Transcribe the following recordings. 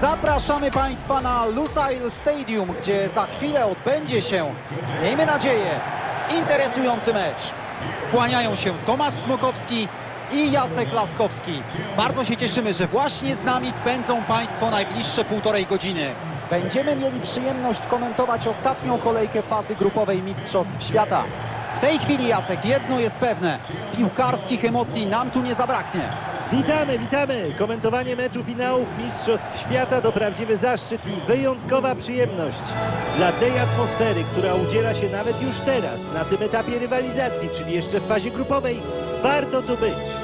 Zapraszamy Państwa na Lusail Stadium, gdzie za chwilę odbędzie się, miejmy nadzieję, interesujący mecz. Kłaniają się Tomasz Smokowski i Jacek Laskowski. Bardzo się cieszymy, że właśnie z nami spędzą Państwo najbliższe półtorej godziny. Będziemy mieli przyjemność komentować ostatnią kolejkę fazy grupowej Mistrzostw Świata. W tej chwili, Jacek, jedno jest pewne. Piłkarskich emocji nam tu nie zabraknie. Witamy, witamy! Komentowanie meczu finałów Mistrzostw Świata to prawdziwy zaszczyt i wyjątkowa przyjemność. Dla tej atmosfery, która udziela się nawet już teraz, na tym etapie rywalizacji, czyli jeszcze w fazie grupowej, warto tu być.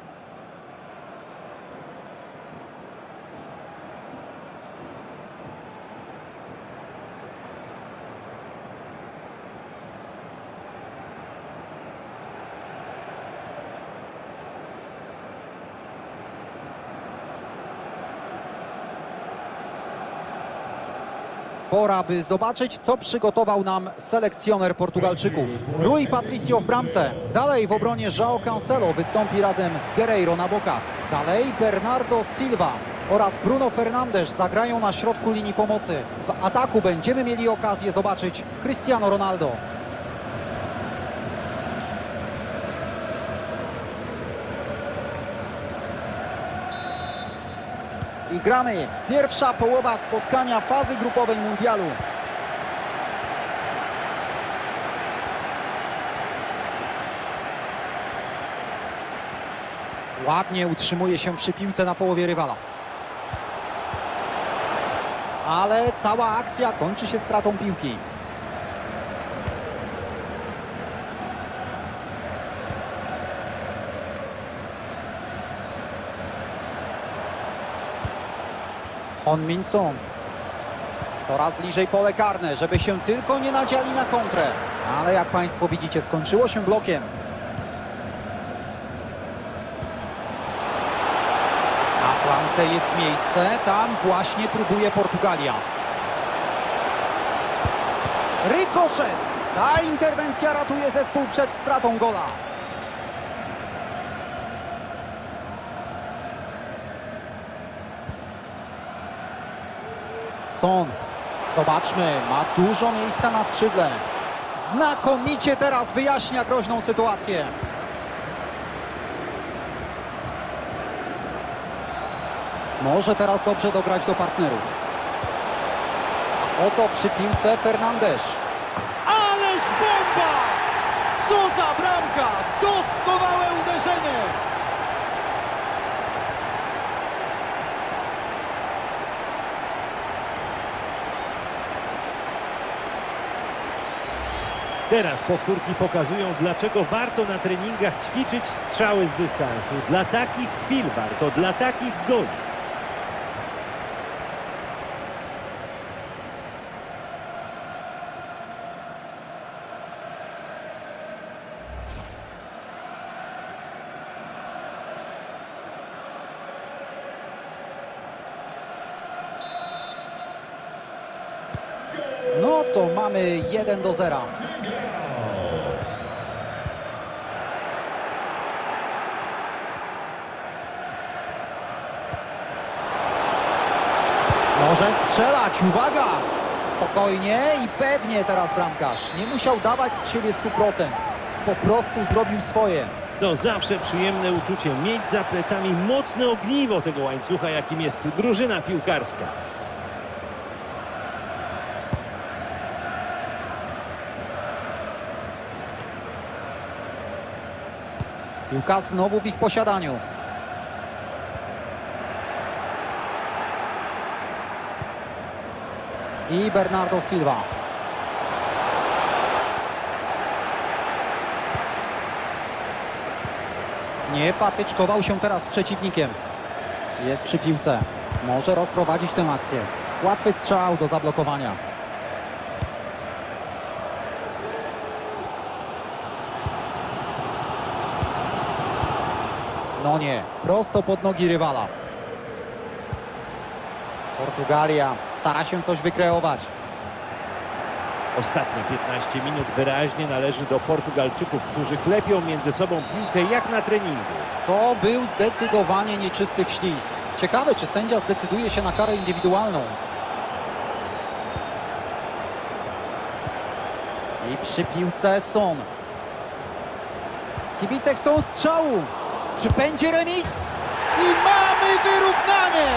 Pora, by zobaczyć, co przygotował nam selekcjoner Portugalczyków. Rui Patricio w bramce. Dalej w obronie João Cancelo wystąpi razem z Guerreiro na bokach. Dalej Bernardo Silva oraz Bruno Fernandes zagrają na środku linii pomocy. W ataku będziemy mieli okazję zobaczyć Cristiano Ronaldo. I gramy. Pierwsza połowa spotkania fazy grupowej mundialu. Ładnie utrzymuje się przy piłce na połowie rywala. Ale cała akcja kończy się stratą piłki. Hon Min Sung. Coraz bliżej pole karne, żeby się tylko nie nadziali na kontrę. Ale jak Państwo widzicie, skończyło się blokiem. Na flance jest miejsce, tam właśnie próbuje Portugalia. Rykoszet! Ta interwencja ratuje zespół przed stratą gola. Son. Zobaczmy, ma dużo miejsca na skrzydle. Znakomicie teraz wyjaśnia groźną sytuację. Może teraz dobrze dograć do partnerów. Oto przy piłce Fernandes. Ależ bomba! Co za bramka! Doskonałe uderzenie! Teraz powtórki pokazują, dlaczego warto na treningach ćwiczyć strzały z dystansu. Dla takich chwil warto, dla takich goli. No to mamy 1 do 0. Może strzelać, uwaga! Spokojnie i pewnie teraz bramkarz. Nie musiał dawać z siebie 100%. Po prostu zrobił swoje. To zawsze przyjemne uczucie mieć za plecami mocne ogniwo tego łańcucha, jakim jest drużyna piłkarska. Piłka znowu w ich posiadaniu. I Bernardo Silva. Nie patyczkował się teraz z przeciwnikiem. Jest przy piłce. Może rozprowadzić tę akcję. Łatwy strzał do zablokowania. No nie, prosto pod nogi rywala. Portugalia stara się coś wykreować. Ostatnie 15 minut wyraźnie należy do Portugalczyków, którzy klepią między sobą piłkę jak na treningu. To był zdecydowanie nieczysty wślizg. Ciekawe, czy sędzia zdecyduje się na karę indywidualną. I przy piłce Son. Kibice chcą strzału. Czy będzie remis? I mamy wyrównanie!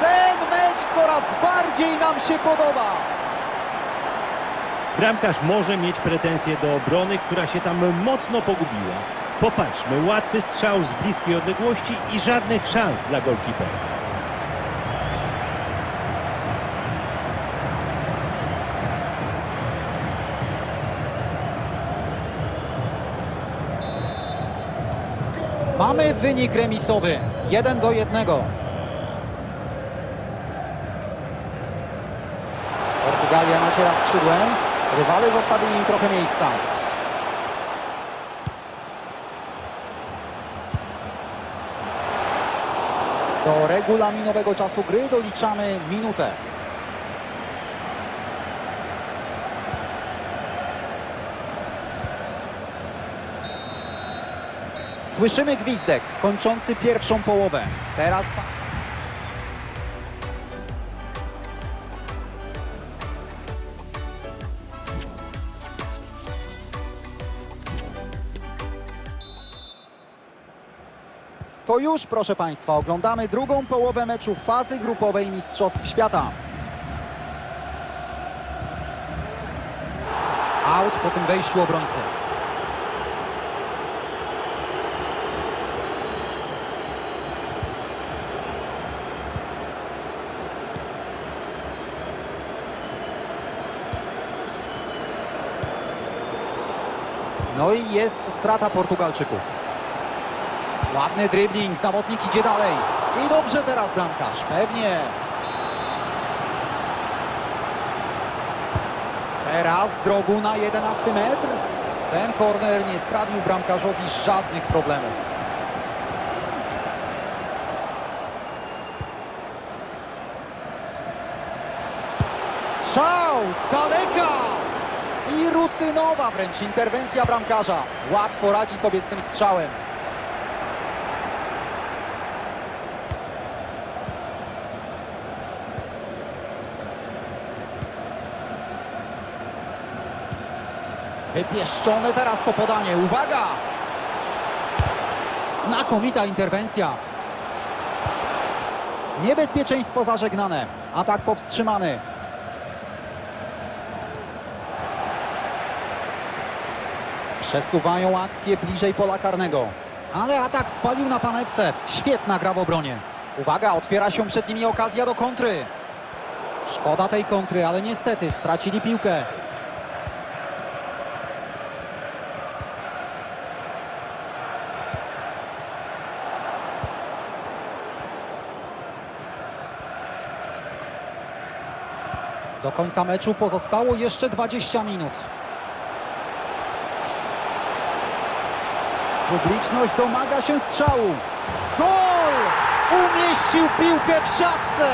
Ten mecz coraz bardziej nam się podoba. Bramkarz może mieć pretensje do obrony, która się tam mocno pogubiła. Popatrzmy, łatwy strzał z bliskiej odległości i żadnych szans dla golkipera. Mamy wynik remisowy. 1 do 1. Portugalia naciera skrzydłem. Rywale zostawili im trochę miejsca. Do regulaminowego czasu gry doliczamy minutę. Słyszymy gwizdek kończący pierwszą połowę. Teraz To już, proszę Państwa, oglądamy drugą połowę meczu fazy grupowej Mistrzostw Świata. Out po tym wejściu obrońcy. No i jest strata Portugalczyków. Ładny dribbling, zawodnik idzie dalej. I dobrze teraz bramkarz, pewnie. Teraz z rogu na 11 metr. Ten korner nie sprawił bramkarzowi żadnych problemów. Strzał z daleka! I rutynowa wręcz interwencja bramkarza. Łatwo radzi sobie z tym strzałem. Wypieszczone teraz to podanie. Uwaga! Znakomita interwencja. Niebezpieczeństwo zażegnane. Atak powstrzymany. Przesuwają akcję bliżej pola karnego. Ale atak spalił na panewce. Świetna gra w obronie. Uwaga, otwiera się przed nimi okazja do kontry. Szkoda tej kontry, ale niestety stracili piłkę. Do końca meczu pozostało jeszcze 20 minut. Publiczność domaga się strzału. Gol! Umieścił piłkę w siatce.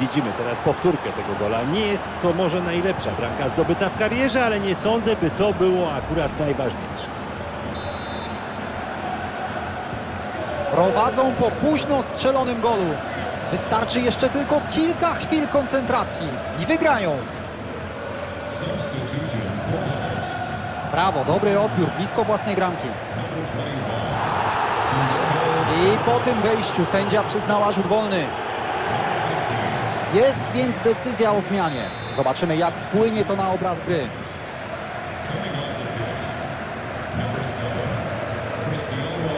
Widzimy teraz powtórkę tego gola. Nie jest to może najlepsza bramka zdobyta w karierze, ale nie sądzę, by to było akurat najważniejsze. Prowadzą po późno strzelonym golu. Wystarczy jeszcze tylko kilka chwil koncentracji i wygrają. Brawo, dobry odbiór, blisko własnej bramki. I po tym wejściu sędzia przyznała rzut wolny. Jest więc decyzja o zmianie. Zobaczymy jak wpłynie to na obraz gry.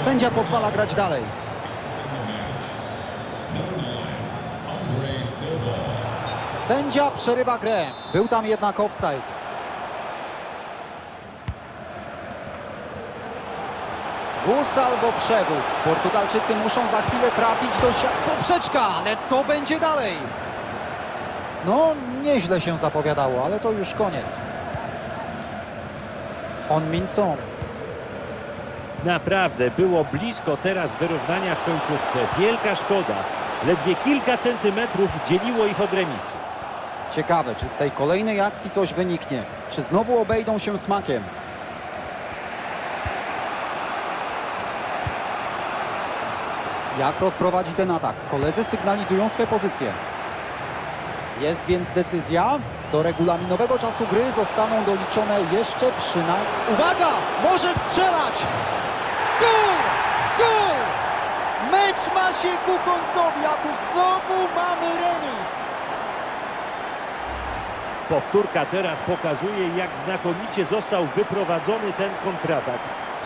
Sędzia pozwala grać dalej. Sędzia przerywa grę. Był tam jednak offside. Wóz albo przewóz. Portugalczycy muszą za chwilę trafić do siat poprzeczka, ale co będzie dalej? No, nieźle się zapowiadało, ale to już koniec. Hon Min Song. Naprawdę było blisko teraz wyrównania w końcówce. Wielka szkoda. Ledwie kilka centymetrów dzieliło ich od remisu. Ciekawe, czy z tej kolejnej akcji coś wyniknie. Czy znowu obejdą się smakiem? Jak rozprowadzi ten atak? Koledzy sygnalizują swe pozycje. Jest więc decyzja. Do regulaminowego czasu gry zostaną doliczone jeszcze przynajmniej... Uwaga! Może strzelać! Gol! Gol! Mecz ma się ku końcowi, a tu znowu mamy remis. Powtórka teraz pokazuje, jak znakomicie został wyprowadzony ten kontratak.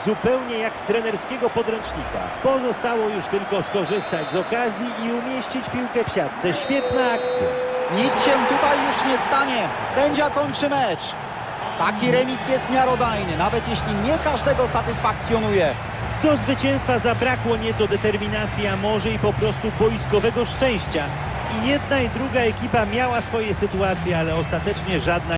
Zupełnie jak z trenerskiego podręcznika. Pozostało już tylko skorzystać z okazji i umieścić piłkę w siatce. Świetna akcja. Nic się tutaj już nie stanie. Sędzia kończy mecz. Taki remis jest miarodajny, nawet jeśli nie każdego satysfakcjonuje. Do zwycięstwa zabrakło nieco determinacji, a może i po prostu boiskowego szczęścia. I jedna i druga ekipa miała swoje sytuacje, ale ostatecznie żadna